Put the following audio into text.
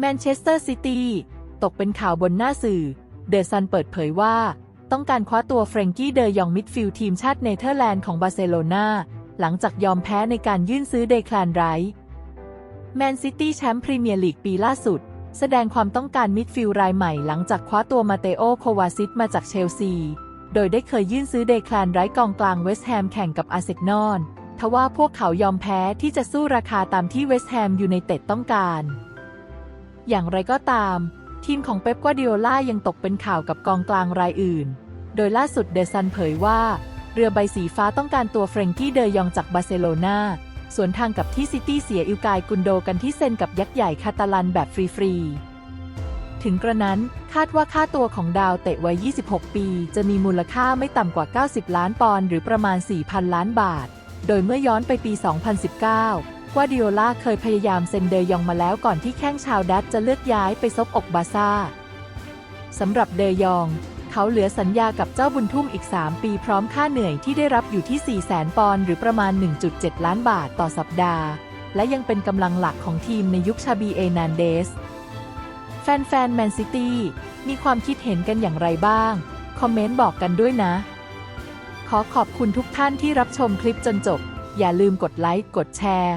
แมนเชสเตอร์ซิตี้ตกเป็นข่าวบนหน้าสื่อ เดอะซันเปิดเผยว่า ต้องการคว้าตัวเฟรงกี้เดยองมิดฟิลด์ทีมชาติเนเธอร์แลนด์ของบาร์เซโลนาหลังจากยอมแพ้ในการยื่นซื้อเดคลานไรท์แมนซิตี้แชมป์พรีเมียร์ลีกปีล่าสุด แสดงความต้องการมิดฟิลด์รายใหม่หลังจากคว้าตัวมาเตโอโควาซิตมาจากเชลซี โดยได้เคยยื่นซื้อเดคลานไรท์กองกลางเวสต์แฮมแข่งกับอาร์เซนอลทว่าพวกเขายอมแพ้ที่จะสู้ราคาตามที่เวสต์แฮมยูไนเต็ดต้องการ อย่างไรก็ตาม ทีมของเป๊ปกวาร์ดิโอล่ายังตกเป็นข่าวกับกองกลางรายอื่น โดยล่าสุดเดซันเผยว่า เรือใบสีฟ้าต้องการตัวเฟรงกี้เดยองจากบาร์เซโลนาส่วนทางกับที่ซิตี้เสียอิลกายกุนโดกันที่เซ็นกับยักษ์ใหญ่คาตาลันแบบฟรีๆ ถึงกระนั้นคาดว่าค่าตัวของดาวเตะวัย 26 ปี จะมีมูลค่าไม่ต่ำกว่า 90 ล้านปอนด์หรือประมาณ 4,000 ล้านบาท โดยเมื่อย้อนไปปี 2019 ว่าดิโอล่าเคยพยายามเซ็นเดยองมาแล้วก่อนที่แข้งชาวดัตจะเลือกย้ายไปซบอกบาซ่าสำหรับเดยอง เขาเหลือสัญญากับเจ้าบุญทุ่มอีก 3 ปีพร้อมค่าเหนื่อยที่ได้รับอยู่ที่ 4 0 0 0 0ปอนด์หรือประมาณ 1.7 ล้านบาทต่อสัปดาห์ และยังเป็นกำลังหลักของทีมในยุคชาบีเอนานเดส แฟนๆแมนซิตี้มีความคิดเห็นกันอย่างไรบ้าง คอมเมนต์บอกกันด้วยนะ ขอขอบคุณทุกท่านที่รับชมคลิปจนจบ อย่าลืมกดไลค์ กดแชร์